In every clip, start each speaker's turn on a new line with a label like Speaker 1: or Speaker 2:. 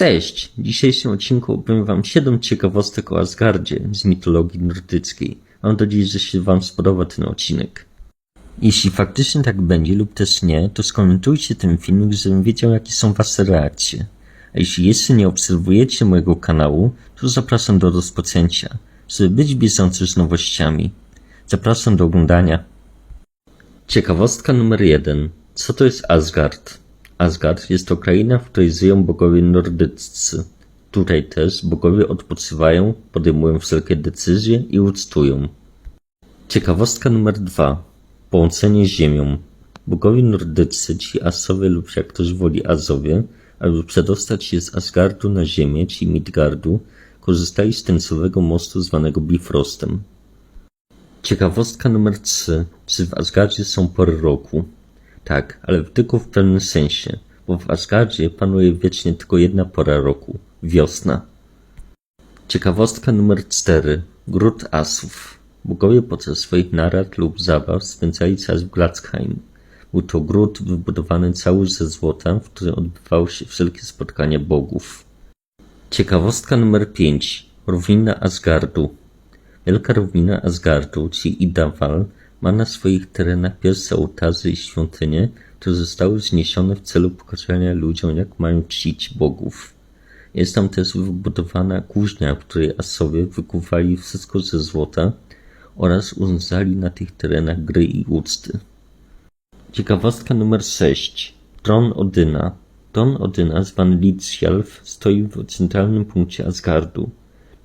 Speaker 1: Cześć! W dzisiejszym odcinku opowiem wam 7 ciekawostek o Asgardzie z mitologii nordyckiej. Mam nadzieję, że się wam spodoba ten odcinek. Jeśli faktycznie tak będzie lub też nie, to skomentujcie ten filmik, żebym wiedział jakie są wasze reakcje. A jeśli jeszcze nie obserwujecie mojego kanału, to zapraszam do rozpoczęcia, żeby być bieżący z nowościami. Zapraszam do oglądania. Ciekawostka numer jeden. Co to jest Asgard? Asgard jest to kraina, w której żyją bogowie nordyccy. Tutaj też bogowie odpoczywają, podejmują wszelkie decyzje i ucztują. Ciekawostka numer dwa. Połączenie z ziemią. Bogowie nordyccy, ci Asowie lub jak ktoś woli Azowie, aby przedostać się z Asgardu na ziemię, czyli Midgardu, korzystali z tęcowego mostu zwanego Bifrostem. Ciekawostka numer 3. Czy w Asgardzie są pory roku? Tak, ale tylko w pewnym sensie, bo w Asgardzie panuje wiecznie tylko jedna pora roku wiosna. Ciekawostka numer 4. Gród Asów. Bogowie podczas swoich narad lub zabaw spędzali czas w Glatzheim. Był to gród wybudowany cały ze złota, w którym odbywały się wszelkie spotkania bogów. Ciekawostka numer 5. Równina Asgardu. Wielka równina Asgardu, czyli Idawal, ma na swoich terenach pierwsze ołtarze i świątynie, które zostały zniesione w celu pokazania ludziom, jak mają czcić bogów. Jest tam też wybudowana kuźnia, w której Asowie wykuwali wszystko ze złota oraz urządzali na tych terenach gry i uczty. Ciekawostka numer 6. Tron Odyna. Tron Odyna, zwany Lidskjalf, stoi w centralnym punkcie Asgardu.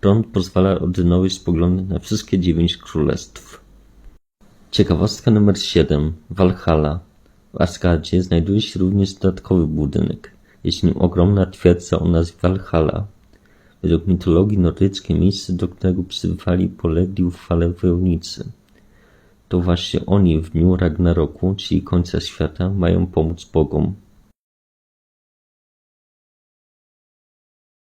Speaker 1: Tron pozwala Odynowi spoglądać na wszystkie dziewięć królestw. Ciekawostka numer 7. Walhalla. W Asgardzie znajduje się również dodatkowy budynek. Jest nim ogromna twierdza o nazwie Walhalla. Według mitologii nordyckiej miejsce, do którego przybywali polegli fale wojownicy. To właśnie oni w dniu Ragnaroku, czyli końca świata, mają pomóc bogom.